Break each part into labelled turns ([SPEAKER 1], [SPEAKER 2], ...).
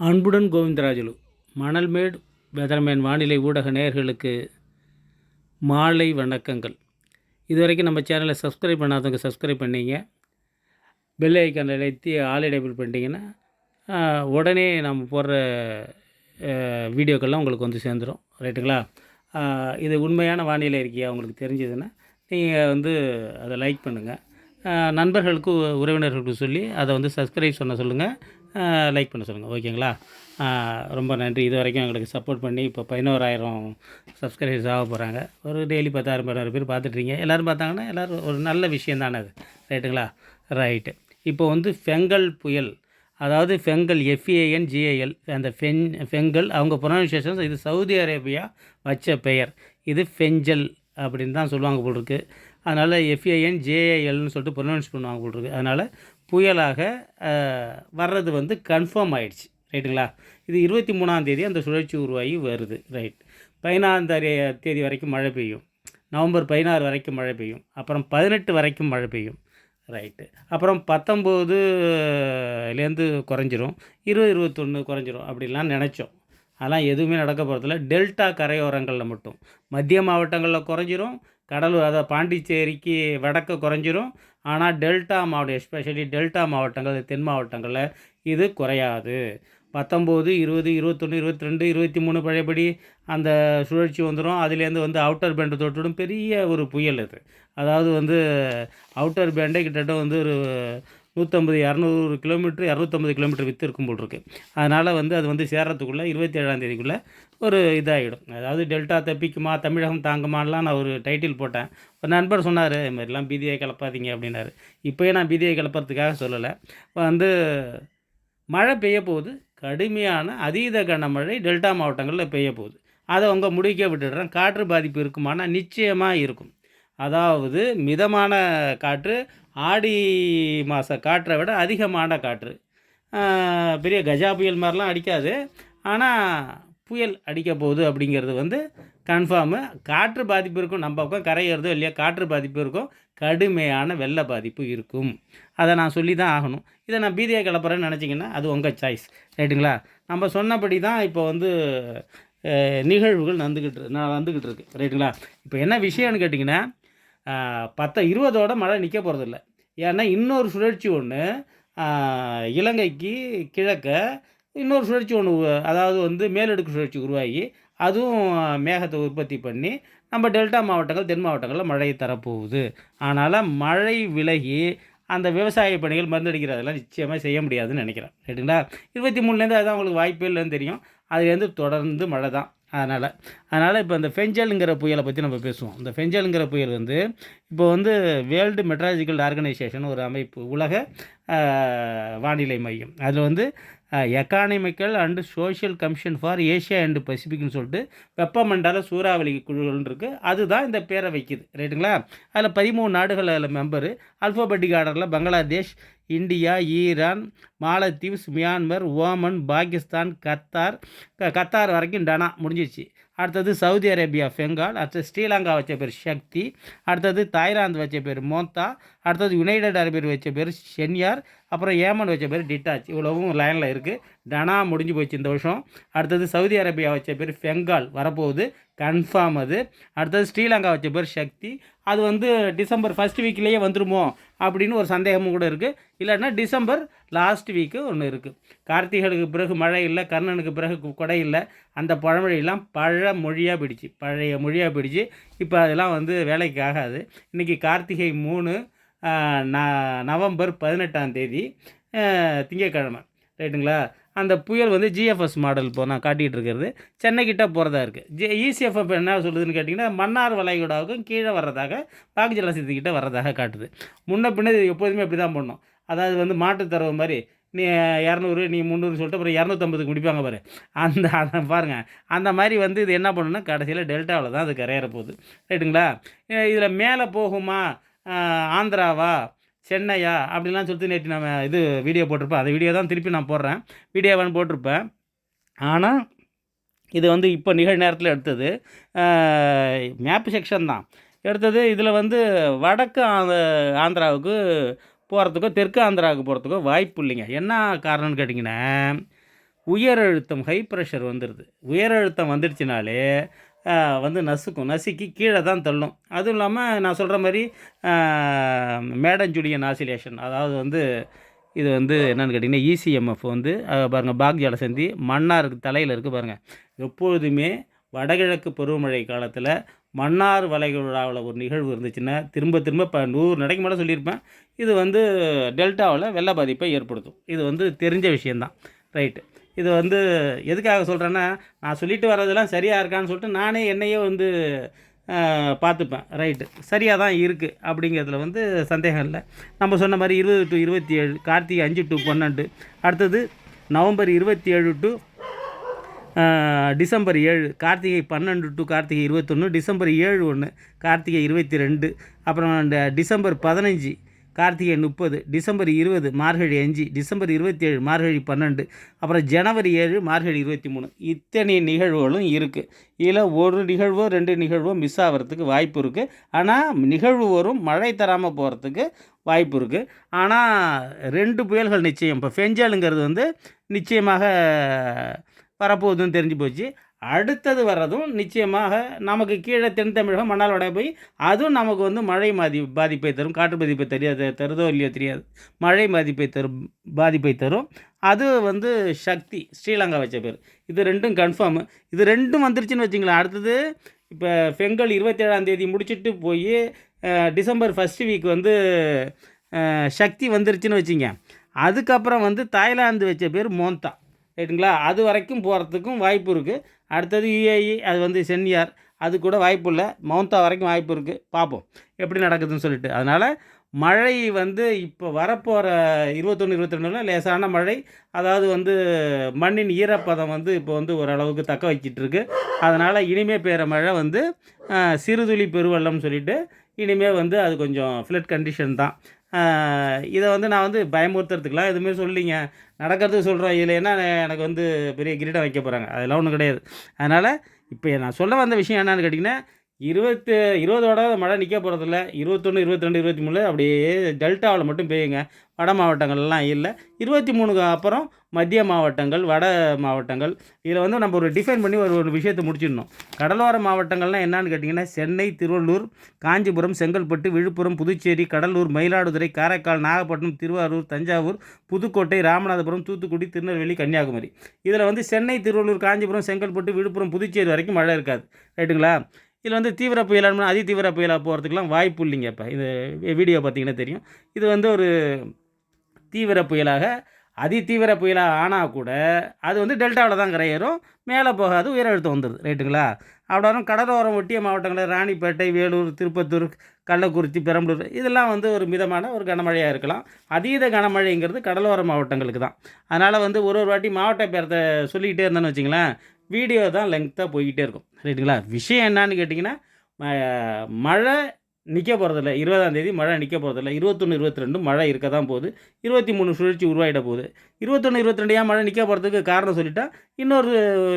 [SPEAKER 1] அன்புடன் கோவிந்தராஜுலு மணல்மேடு வெதர்மேன் வானிலை ஊடக நேயர்களுக்கு மாலை வணக்கங்கள். இதுவரைக்கும் நம்ம சேனலை சப்ஸ்கிரைப் பண்ணாதவங்க சப்ஸ்கிரைப் பண்ணிங்க. பெல் ஐக்கானில் அழைத்தி ஆல் எனேபிள் பண்ணிட்டீங்கன்னா உடனே நம்ம போடுற வீடியோக்கள்லாம் உங்களுக்கு வந்து சேர்ந்துடும் ரைட்டுங்களா இது உண்மையான வானிலை இருக்கியா? உங்களுக்கு தெரிஞ்சதுன்னா நீங்கள் வந்து அதை லைக் பண்ணுங்கள் நண்பர்களுக்கு உ- உறவினர்களுக்கு சொல்லி அதை வந்து சப்ஸ்கிரைப் பண்ண சொல்லுங்கள் லைக் பண்ண சொல்லுங்கள் ஓகேங்களா? ரொம்ப நன்றி. இது வரைக்கும் எங்களுக்கு சப்போர்ட் பண்ணி இப்போ பதினோராயிரம் சப்ஸ்கிரைபர்ஸ் ஆக போகிறாங்க ஒரு டெய்லி பத்தாயிரம் பதினாறு பேர் பார்த்துட்ருக்கீங்க எல்லோரும் பார்த்தாங்கன்னா எல்லோரும் ஒரு நல்ல விஷயம் தானே அது. ரைட்டுங்களா ரைட்டு இப்போ வந்து ஃபெங்கல் புயல் அதாவது Fengal F A N G A L அந்த ஃபென் ஃபெங்கல் அவங்க ப்ரொனன்சியேஷன்ஸ் இது சவுதி அரேபியா வச்ச பெயர். இது ஃபெஞ்சல் அப்படின்னு தான் சொல்லுவாங்க போல் இருக்குது அதனால் எஃப்ஏஎன் ஜேஏஎல்னு சொல்லிட்டு ப்ரொனவுன்ஸ் பண்ணுவாங்க போல் இருக்குது அதனால் புயலாக வர்றது வந்து கன்ஃபார்ம் ஆயிடுச்சு. ரைட்டுங்களா? இது இருபத்தி மூணாந்தேதி அந்த சுழற்சி உருவாகி வருது. ரைட். பதினாறாம் தேதி வரைக்கும் மழை பெய்யும். நவம்பர் பதினாறு வரைக்கும் மழை பெய்யும். அப்புறம் பதினெட்டு வரைக்கும் மழை பெய்யும். ரைட்டு. அப்புறம் பத்தொம்போதுலேருந்து குறைஞ்சிரும். இருபது இருபத்தொன்று குறைஞ்சிரும் அப்படிலாம் நினச்சோம். அதெல்லாம் எதுவுமே நடக்க போகிறதில்ல டெல்டா கரையோரங்களில் மட்டும். மத்திய மாவட்டங்களில் குறைஞ்சிரும். கடலூர் அதாவது பாண்டிச்சேரிக்கு வடக்க குறைஞ்சிரும். ஆனால் டெல்டா மாவட்டம் எஸ்பெஷலி டெல்டா மாவட்டங்கள் தென் மாவட்டங்களில் இது குறையாது. பத்தொம்போது இருபது இருபத்தொன்று இருபத்தி ரெண்டு இருபத்தி மூணு பழையபடி அந்த சுழற்சி வந்துடும் அதுலேருந்து வந்து அவுட்டர் பேண்டு தொட்டுடும் பெரிய ஒரு புயல் இது அதாவது வந்து அவுட்டர் பேண்டே கிட்டத்தட்ட வந்து ஒரு நூற்றம்பது இரநூறு கிலோமீட்டர் இரநூத்தம்பது கிலோமீட்டர் வித்து இருக்கும் போல் இருக்குது அதனால் வந்து அது வந்து சேர்றதுக்குள்ளே இருபத்தி ஏழாம் தேதிக்குள்ளே ஒரு இதாகிடும் அதாவது டெல்டா தப்பிக்குமா தமிழகம் தாங்குமான்லாம் நான் ஒரு டைட்டில் போட்டேன். ஒரு நண்பர் சொன்னார் இது மாதிரிலாம் பீதியை கிளப்பாதீங்க அப்படின்னாரு. இப்போயே நான் பீதியை கிளப்புறதுக்காக சொல்லலை. வந்து மழை பெய்ய போகுது. கடுமையான அதீத கனமழை டெல்டா மாவட்டங்களில் பெய்ய போகுது. அதை அவங்க முடிக்க விட்டுடுறேன். காற்று பாதிப்பு இருக்குமானா நிச்சயமாக இருக்கும். அதாவது மிதமான காற்று ஆடி மாத காற்றை விட அதிகமான காற்று. பெரிய கஜா புயல் மாதிரிலாம் அடிக்காது. ஆனால் புயல் அடிக்க போகுது அப்படிங்கிறது வந்து கன்ஃபார்மு காற்று பாதிப்பு இருக்கும். நம்ம பக்கம் கரையிறதோ இல்லையா காற்று பாதிப்பு இருக்கும். கடுமையான வெள்ள பாதிப்பு இருக்கும். அதை நான் சொல்லி தான் ஆகணும். இதை நான் பீதியை கிளப்புறேன்னு நினச்சிங்கன்னா அது உங்கள் சாய்ஸ் ரைட்டுங்களா? நம்ம சொன்னபடி தான் இப்போ வந்து நிகழ்வுகள் நடந்துக்கிட்டு நான் வந்துக்கிட்டு இருக்கு. ரைட்டுங்களா? இப்போ என்ன விஷயம்னு கேட்டிங்கன்னா பத்த இருபதோட மழை நிற்க போகிறதில்ல ஏன்னா இன்னொரு சுழற்சி ஒன்று இலங்கைக்கு கிழக்க இன்னொரு சுழற்சி ஒன்று அதாவது வந்து மேலடுக்கு சுழற்சி உருவாகி அதுவும் மேகத்தை உற்பத்தி பண்ணி நம்ம டெல்டா மாவட்டங்கள் தென் மாவட்டங்களில் மழையை தரப்போகுது. அதனால் மழை விலகி அந்த விவசாய பணிகள் மருந்தடிக்கிறதெல்லாம் நிச்சயமாக செய்ய முடியாதுன்னு நினைக்கிறேன். ரைட்டுங்களா இருபத்தி மூணுலேருந்து அதுதான் உங்களுக்கு வாய்ப்பே இல்லைன்னு தெரியும். அதுலேருந்து தொடர்ந்து மழை தான் அதனால் அதனால் இப்போ இந்த ஃபெஞ்சல்ங்கிற புயலை பற்றி நம்ம பேசுவோம். இந்த ஃபெஞ்சல்ங்கிற புயல் வந்து இப்போ வந்து வேர்ல்டு மெட்ராலஜிக்கல் ஆர்கனைசேஷன் ஒரு அமைப்பு உலக வானிலை மையம். அதில் வந்து economical and social commission for Asia and பசிபிக்னு சொல்லிட்டு வெப்பமண்டல சூறாவளி குழுகள்னு இருக்குது அதுதான் இந்த பேரை வைக்குது. ரைட்டுங்களா? அதில் பதிமூணு நாடுகள் அதில் மெம்பரு அல்ஃபாபெட்டிக் ஆர்டரில் Bangladesh India Iran Maldives Myanmar Oman Pakistan Qatar Qatar வரைக்கும் டனா முடிஞ்சிச்சு அடுத்தது சவுதி அரேபியா பெங்கால் அடுத்தது ஸ்ரீலங்கா வச்ச பேர் சக்தி அடுத்தது தாய்லாந்து வச்ச பேர் மோத்தா அடுத்தது யுனைடெட் அரேபியர் வச்ச பேர் ஷென்யார் அப்புறம் ஏமன் வச்ச பேர் டிட்டாச். இவ்வளவும் லைனில் இருக்குது டனா முடிஞ்சு போச்சு இந்த வருஷம். அடுத்தது சவுதி அரேபியா வச்ச பேர் பெங்கால் வரப்போகுது. கன்ஃபார்ம் அது. அடுத்தது ஸ்ரீலங்கா வச்ச பேர் சக்தி அது வந்து டிசம்பர் ஃபர்ஸ்ட் வீக்லேயே வந்துருமோ அப்படின்னு ஒரு சந்தேகமும் கூட இருக்குது இல்லைன்னா டிசம்பர் லாஸ்ட் வீக்கு ஒன்று இருக்குது கார்த்திகளுக்கு பிறகு மழை இல்லை கர்ணனுக்கு பிறகு கொடை இல்லை. அந்த பழமொழியெல்லாம் பழ மொழியாக பிடிச்சு பழைய மொழியாக பிடிச்சு இப்போ அதெல்லாம் வந்து வேலைக்கு ஆகாது. இன்றைக்கி கார்த்திகை மூணு ந- நவம்பர் பதினெட்டாம் தேதி திங்கட்கிழமை. ரைட்டுங்களா? அந்த புயல் வந்து ஜிஎஃப்எஸ் மாடல் இப்போ நான் காட்டிகிட்டு இருக்கிறது. சென்னைக்கிட்ட போகிறதா இருக்குது ஜி இசிஎஃப்எஃப் என்ன சொல்லுதுன்னு கேட்டிங்கன்னா மன்னார் வளைகுடாவுக்கும் கீழே வர்றதாக பாக்கு ஜலசக்திக்கிட்ட வர்றதாக காட்டுது. முன்ன பின்னது எப்போதுமே இப்படி தான் பண்ணோம் அதாவது வந்து மாட்டுத்தரவு மாதிரி நீ இரநூறு நீ முந்நூறு சொல்லிட்டு அப்புறம் இரநூத்தம்பதுக்கு முடிப்பாங்க பாரு. அந்த அதை பாருங்கள் அந்த மாதிரி வந்து இது என்ன பண்ணணும்னா கடைசியில் டெல்டாவில் தான் அது கரையிற போகுது. ரைட்டுங்களா? இதில் மேலே போகுமா ஆந்திராவா? சென்னையா? அப்படிலாம் சொல்லிட்டு நேற்று நம்ம இது வீடியோ போட்டிருப்பேன் அந்த வீடியோ தான் திருப்பி நான் போடுறேன். வீடியோவான்னு போட்டிருப்பேன். ஆனால் இது வந்து இப்போ நிகழ் நேரத்தில் எடுத்தது. மேப் செக்ஷன் தான். எடுத்தது இதில் வந்து வடக்கு ஆந்திராவுக்கு போகிறதுக்கோ தெற்கு ஆந்திராவுக்கு போகிறதுக்கோ வாய்ப்பு இல்லைங்க. என்ன காரணம்னு கேட்டிங்கன்னா உயர் அழுத்தம் ஹை ப்ரெஷர் வந்துடுது உயர் அழுத்தம் வந்துடுச்சுனாலே வந்து நசுக்கும். நசுக்கி கீழே தான் தள்ளும். அதுவும் இல்லாமல் நான் சொல்கிற மாதிரி மேடஞ்சுடியன் ஆசிலேஷன் அதாவது வந்து இது வந்து என்னென்னு கேட்டிங்கன்னா இசிஎம்எஃப் வந்து பாருங்கள் பாக் ஜலசந்தி மன்னார் தலையில் இருக்குது பாருங்கள் எப்பொழுதுமே வடகிழக்கு பருவமழை காலத்தில் மன்னார் வளைகுடாவில் ஒரு நிகழ்வு இருந்துச்சுன்னா திரும்ப திரும்ப இப்போ நூறு நடைக்கு மேலே சொல்லியிருப்பேன். இது வந்து டெல்டாவில் வெள்ள பாதிப்பை ஏற்படுத்தும். இது வந்து தெரிஞ்ச விஷயந்தான் ரைட்டு. இது வந்து எதுக்காக சொல்கிறேன்னா நான் சொல்லிட்டு வர்றதெல்லாம் சரியாக இருக்கான்னு சொல்லிட்டு நானே என்னையே வந்து பார்த்துப்பேன். ரைட்டு சரியாக தான் இருக்குது அப்படிங்கிறதுல வந்து சந்தேகம் இல்லை. நம்ம சொன்ன மாதிரி இருபது டு இருபத்தி ஏழு கார்த்திகை அஞ்சு டு பன்னெண்டு. அடுத்தது நவம்பர் இருபத்தி ஏழு டு டிசம்பர் ஏழு கார்த்திகை பன்னெண்டு டு கார்த்திகை இருபத்தொன்று டிசம்பர் ஏழு ஒன்று கார்த்திகை இருபத்தி ரெண்டு அப்புறம் இந்த டிசம்பர் பதினஞ்சு கார்த்திகை முப்பது டிசம்பர் இருபது மார்கழி அஞ்சு டிசம்பர் இருபத்தி ஏழு மார்கழி பன்னெண்டு அப்புறம் ஜனவரி ஏழு மார்கழி இருபத்தி மூணு இத்தனை நிகழ்வுகளும் இருக்குது இதில் ஒரு நிகழ்வோ ரெண்டு நிகழ்வோ மிஸ் ஆகிறதுக்கு வாய்ப்பு இருக்குது ஆனால் நிகழ்வு வரும் மழை தராமல் போகிறதுக்கு வாய்ப்பு இருக்குது ஆனால் ரெண்டு புயல்கள் நிச்சயம். இப்போ ஃபெஞ்சலுங்கிறது வந்து நிச்சயமாக வரப்போகுதுன்னு தெரிஞ்சு போச்சு. அடுத்தது வர்றதும் நிச்சயமாக நமக்கு கீழே தென் தமிழகம் மணால் வட போய் அதுவும் நமக்கு வந்து மழை பாதி பாதிப்பை தரும். காற்று பாதிப்பை தெரியாது தருதோ இல்லையோ தெரியாது. மழை பாதிப்பை தரும் பாதிப்பை தரும். அது வந்து சக்தி ஸ்ரீலங்கா வச்ச பேர். இது ரெண்டும் கன்ஃபார்மு இது ரெண்டும் வந்துருச்சுன்னு வச்சிங்களேன். அடுத்தது இப்போ பெங்கல் இருபத்தேழாம் தேதி முடிச்சுட்டு போய் டிசம்பர் ஃபஸ்ட்டு வீக் வந்து சக்தி வந்துருச்சுன்னு வச்சுங்க. அதுக்கப்புறம் வந்து தாய்லாந்து வச்ச பேர் மோந்தா. ரைட்டுங்களா? அது வரைக்கும் போகிறதுக்கும் வாய்ப்பு இருக்குது அடுத்தது யுஏஇ அது வந்து சென்னியார் அது கூட வாய்ப்பு இல்லை. மவுந்தா வரைக்கும் வாய்ப்பு இருக்குது பார்ப்போம். எப்படி நடக்குதுன்னு சொல்லிட்டு. அதனால் மழை வந்து இப்போ வரப்போகிற இருபத்தொன்று இருபத்தி லேசான மழை. அதாவது வந்து மண்ணின் ஈரப்பதம் வந்து இப்போ வந்து ஓரளவுக்கு தக்க வச்சிட்ருக்கு அதனால் இனிமே பெய்கிற மழை வந்து சிறுதுளி பெருவெள்ளம்னு சொல்லிட்டு இனிமே வந்து அது கொஞ்சம் ஃப்ளட் கண்டிஷன் தான். இதை வந்து நான் வந்து பயமுறுத்துறதுக்குலாம் எதுவுமே சொல்லிங்க நடக்கிறதுக்கு சொல்கிறோம் இதில் என்ன எனக்கு வந்து பெரிய கிரீடம் வைக்க போகிறாங்க அதெல்லாம் ஒன்றும் கிடையாது. அதனால் இப்போ நான் சொல்ல வந்த விஷயம் என்னன்னு கேட்டிங்கன்னா இருபத்து இருபதோட மழை நிற்க போகிறதில்ல இருபத்தொன்று இருபத்தி ரெண்டு இருபத்தி மூணு அப்படியே டெல்டாவில் மட்டும் பெய்யுங்க. வட மாவட்டங்கள்லாம் இல்லை. இருபத்தி மூணுக்கு அப்புறம் மத்திய மாவட்டங்கள் வட மாவட்டங்கள். இதில் வந்து நம்ம ஒரு டிஃபைன் பண்ணி ஒரு ஒரு விஷயத்தை முடிச்சிடணும். கடலோர மாவட்டங்கள்லாம் என்னன்னு கேட்டிங்கன்னா சென்னை திருவள்ளூர் காஞ்சிபுரம் செங்கல்பட்டு விழுப்புரம் புதுச்சேரி கடலூர் மயிலாடுதுறை காரைக்கால் நாகப்பட்டினம் திருவாரூர் தஞ்சாவூர் புதுக்கோட்டை ராமநாதபுரம் தூத்துக்குடி திருநெல்வேலி கன்னியாகுமரி. இதில் வந்து சென்னை திருவள்ளூர் காஞ்சிபுரம் செங்கல்பட்டு விழுப்புரம் புதுச்சேரி வரைக்கும் மழை இருக்காது. ரைட்டுங்களா? இதில் வந்து தீவிர புயலான அதி தீவிர புயலாக போகிறதுக்குலாம் வாய்ப்பு இல்லைங்க இப்போ இது வீடியோ பார்த்தீங்கன்னா தெரியும். இது வந்து ஒரு தீவிர புயலாக அதி தீவிர புயலாக ஆனால் கூட அது வந்து டெல்டாவில் தான் கரையேறும். மேலே போகாது உயரழுத்தம் வந்துடுது ரைட்டுங்களா? அவ்வளோ கடலோரம் ஒட்டிய மாவட்டங்களில் ராணிப்பேட்டை வேலூர் திருப்பத்தூர் கள்ளக்குறிச்சி பெரம்பலூர் இதெல்லாம் வந்து ஒரு மிதமான ஒரு கனமழையாக இருக்கலாம். அதீத கனமழைங்கிறது கடலோர மாவட்டங்களுக்கு தான். அதனால் வந்து ஒரு ஒரு வாட்டி மாவட்ட பேரத்தை சொல்லிக்கிட்டே இருந்தேன்னு வச்சிங்களேன் வீடியோ தான் லெங்க்த்தாக போய்கிட்டே இருக்கும். ரைட்டுங்களா? விஷயம் என்னன்னு கேட்டிங்கன்னா ம- மழை நிற்க போகிறதில்ல இருபதாம் தேதி மழை நிற்க போகிறதில்ல இருபத்தொன்று இருபத்தி ரெண்டு மழை இருக்க தான் போகுது. இருபத்தி மூணு சுழற்சி உருவாகிட போகுது. இருபத்தொன்று இருபத்தி ரெண்டு ஏன் மழை நிற்க போகிறதுக்கு காரணம் சொல்லிட்டா இன்னொரு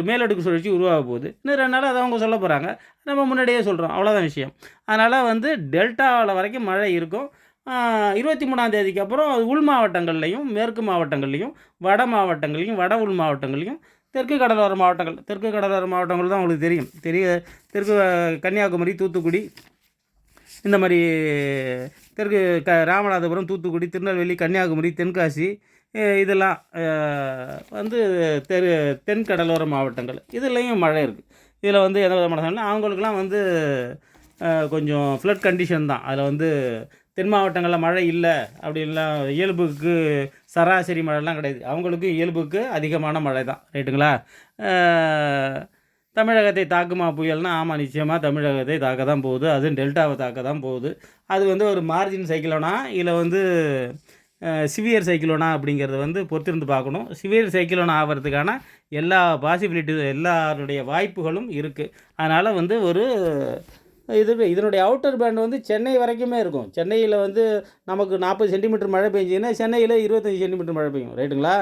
[SPEAKER 1] மேலடுக்கு சுழற்சி உருவாக போகுது. இன்னும் ரெண்டு நாள் அதை அவங்க சொல்ல போகிறாங்க நம்ம முன்னாடியே சொல்கிறோம் அவ்வளோதான் விஷயம். அதனால் வந்து டெல்டாவில் வரைக்கும் மழை இருக்கும். இருபத்தி மூணாம் தேதிக்கு அப்புறம் உள் மாவட்டங்கள்லையும் மேற்கு மாவட்டங்கள்லையும் வட மாவட்டங்களையும் வட உள் மாவட்டங்களையும் தெற்கு கடலோர மாவட்டங்கள் தெற்கு கடலோர மாவட்டங்கள் தான் உங்களுக்கு தெரியும். தெரிய தெற்கு கன்னியாகுமரி தூத்துக்குடி இந்த மாதிரி தெற்கு க ராமநாதபுரம் தூத்துக்குடி திருநெல்வேலி கன்னியாகுமரி தென்காசி இதெல்லாம் வந்து தெரு தென் கடலோர மாவட்டங்கள். இதுலேயும் மழை இருக்குது இதில் வந்து எந்த விதமான அவங்களுக்குலாம் வந்து கொஞ்சம் ஃப்ளட் கண்டிஷன் தான். அதில் வந்து தென் மாவட்டங்களில் மழை இல்லை அப்படின்லாம் இயல்புக்கு சராசரி மழைலாம் கிடையாது. அவங்களுக்கு இயல்புக்கு அதிகமான மழை தான் ரைட்டுங்களா தமிழகத்தை தாக்குமா புயல்னா ஆமாம் நிச்சயமாக தமிழகத்தை தாக்க தான் போகுது. அதுவும் டெல்டாவை தாக்க தான் போகுது. அது வந்து ஒரு மார்ஜின் சைக்கிளோனா இல்லை வந்து சிவியர் சைக்கிளோனா அப்படிங்கிறத வந்து பொறுத்திருந்து பார்க்கணும். சிவியர் சைக்கிளோனா ஆகிறதுக்கான எல்லா பாசிபிலிட்டி எல்லாருடைய வாய்ப்புகளும் இருக்குது அதனால் வந்து ஒரு இது இதனுடைய அவுட்டர் பேண்ட் வந்து சென்னை வரைக்குமே இருக்கும். சென்னையில் வந்து நமக்கு நாற்பது சென்டிமீட்டர் மழை பெஞ்சிங்கன்னா சென்னையில் இருபத்தஞ்சி சென்டிமீட்டர் மழை பெய்யும். ரைட்டுங்களா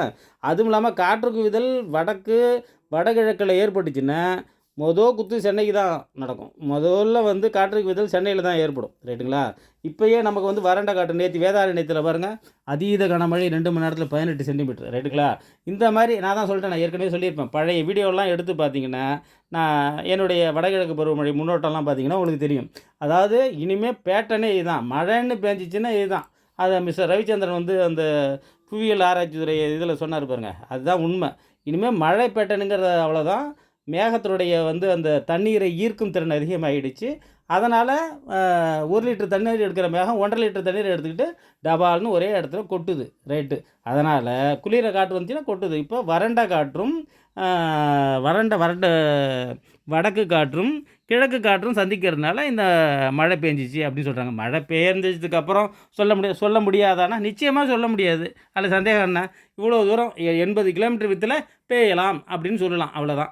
[SPEAKER 1] அதுவும் இல்லாமல் காற்றுக்கு விதல் வடக்கு வடகிழக்கில் ஏற்பட்டுச்சுன்னா மொதல் குத்து சென்னைக்கு தான் நடக்கும். முதல்ல வந்து காற்றுக்கு விதல் சென்னையில் தான் ஏற்படும். ரைட்டுங்களா? இப்போயே நமக்கு வந்து வறண்ட காற்று நேற்று வேதாரண்யத்தில் பாருங்கள் அதீத கனமழை ரெண்டு மணி நேரத்தில் பதினெட்டு சென்டிமீட்டர் ரைட்டுங்களா? இந்த மாதிரி நான் தான் சொல்லிட்டேன் நான் ஏற்கனவே சொல்லியிருப்பேன். பழைய வீடியோலாம் எடுத்து பார்த்தீங்கன்னா நான் என்னுடைய வடகிழக்கு பருவமழை முன்னோட்டம்லாம் பார்த்தீங்கன்னா உங்களுக்கு தெரியும். அதாவது இனிமேல் பேட்டனே இதுதான். மழைன்னு பேஞ்சிச்சுன்னா இதுதான். அதை மிஸ்டர் ரவிச்சந்திரன் வந்து அந்த புவியியல் ஆராய்ச்சி துறை இதில் சொன்னார் பாருங்க. அதுதான் உண்மை. இனிமேல் மழை பேட்டனுங்கிறது அவ்வளோதான் மேகத்தினுடைய வந்து அந்த தண்ணீரை ஈர்க்கும் திறன் அதிகமாகிடுச்சு அதனால் ஒரு லிட்டர் தண்ணீர் எடுக்கிற மேகம் ஒன்றரை லிட்டர் தண்ணீர் எடுத்துக்கிட்டு டபால்னு ஒரே இடத்துல கொட்டுது ரைட்டு. அதனால் குளிர காற்று வந்துச்சுன்னா கொட்டுது. இப்போ வறண்ட காற்றும் வறண்ட வறண்ட வடக்கு காற்றும் கிழக்கு காற்றும் சந்திக்கிறதுனால இந்த மழை பெஞ்சிச்சு அப்படின்னு சொல்கிறாங்க மழை பெய்ஞ்சதுக்கு அப்புறம் சொல்ல முடியாது சொல்ல முடியாதானா? நிச்சயமாக சொல்ல முடியாது. அதில் சந்தேகம் என்ன? இவ்வளோ தூரம் எ- எண்பது கிலோமீட்டர் வித்தில் பெய்யலாம் அப்படின்னு சொல்லலாம். அவ்வளோதான்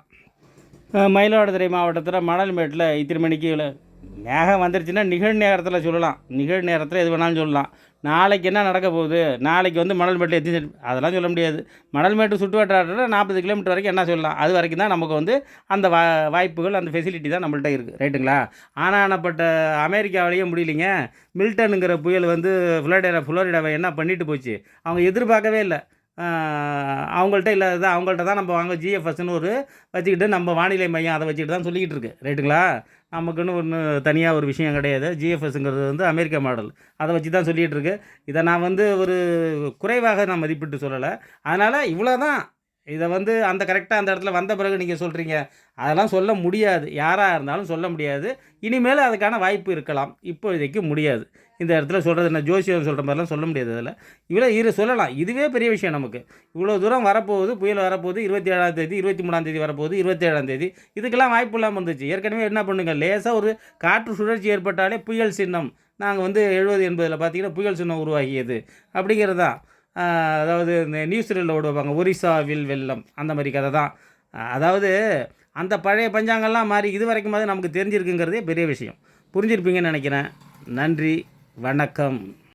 [SPEAKER 1] மயிலாடுதுறை மாவட்டத்தில் மணல்மேட்டில் இத்தனை மணிக்கு மேகம் வந்துருச்சுன்னா நிகழ் நேரத்தில் சொல்லலாம். நிகழ் நேரத்தில் எது வேணாலும் சொல்லலாம். நாளைக்கு என்ன நடக்க போகுது? நாளைக்கு வந்து மணல்மேட்டில் எத்தனை அதெல்லாம் சொல்ல முடியாது. மணல்மேட்டு சுற்று வட்டாரத்தில் நாற்பது கிலோமீட்டர் வரைக்கும் என்ன சொல்லலாம். அது வரைக்கும் தான் நமக்கு வந்து அந்த வா வாய்ப்புகள் அந்த ஃபெசிலிட்டி தான் நம்மள்ட்ட இருக்குது ரைட்டுங்களா ஆனப்பட்ட அமெரிக்காவிலேயே முடியலைங்க. மில்டனுங்கிற புயல் வந்து ஃப்ளோரிடா ஃப்ளோரிடாவை என்ன பண்ணிட்டு போச்சு? அவங்க எதிர்பார்க்கவே இல்லை. அவங்கள்ட்ட இல்லாத அவங்கள்ட்ட தான் நம்ம வாங்க ஜிஎஃப்எஸ்ன்னு ஒரு வச்சுக்கிட்டு நம்ம வானிலை மையம் அதை வச்சுக்கிட்டு தான் சொல்லிக்கிட்டு இருக்கு. ரைட்டுங்களா நமக்குன்னு ஒன்று தனியாக ஒரு விஷயம் கிடையாது. ஜிஎஃப்எஸ்ங்கிறது வந்து அமெரிக்க மாடல். அதை வச்சு தான் சொல்லிகிட்டு இருக்கு. இதை நான் வந்து ஒரு குறைவாக நான் மதிப்பிட்டு சொல்லலை. அதனால் இவ்வளோ தான் இதை வந்து அந்த கரெக்டாக அந்த இடத்துல வந்த பிறகு நீங்கள் சொல்கிறீங்க அதெல்லாம் சொல்ல முடியாது. யாராக இருந்தாலும் சொல்ல முடியாது. இனிமேல் அதுக்கான வாய்ப்பு இருக்கலாம். இப்போதைக்கு முடியாது. இந்த இடத்துல சொல்கிறது என்ன? ஜோசியம் சொல்கிற மாதிரிலாம் சொல்ல முடியாது அதில். இவ்வளோ இரு சொல்லலாம். இதுவே பெரிய விஷயம் நமக்கு. இவ்வளோ தூரம் வரப்போகுது புயல் வரப்போகுது இருபத்தி ஏழாம் தேதி இருபத்தி மூணாம் தேதி வரப்போகுது இருபத்தேழாம் தேதி. இதுக்கெல்லாம் வாய்ப்பு இல்லாமல் இருந்துச்சு. ஏற்கனவே என்ன பண்ணுங்கள் லேசாக ஒரு காற்று சுழற்சி ஏற்பட்டாலே புயல் சின்னம். நாங்கள் வந்து எழுபது எண்பதில் பார்த்தீங்கன்னா புயல் சின்னம் உருவாகியது. அப்படிங்கிறது தான். அதாவது இந்த நியூஸ் ரீலில் ஓடுவாங்க ஒரிசாவில் வெள்ளம் அந்த மாதிரி கதை தான். அதாவது அந்த பழைய பஞ்சாங்கெல்லாம் மாறி இது வரைக்கும் நமக்கு தெரிஞ்சிருக்குங்கிறதே பெரிய விஷயம். புரிஞ்சிருப்பீங்கன்னு நினைக்கிறேன். நன்றி வணக்கம்.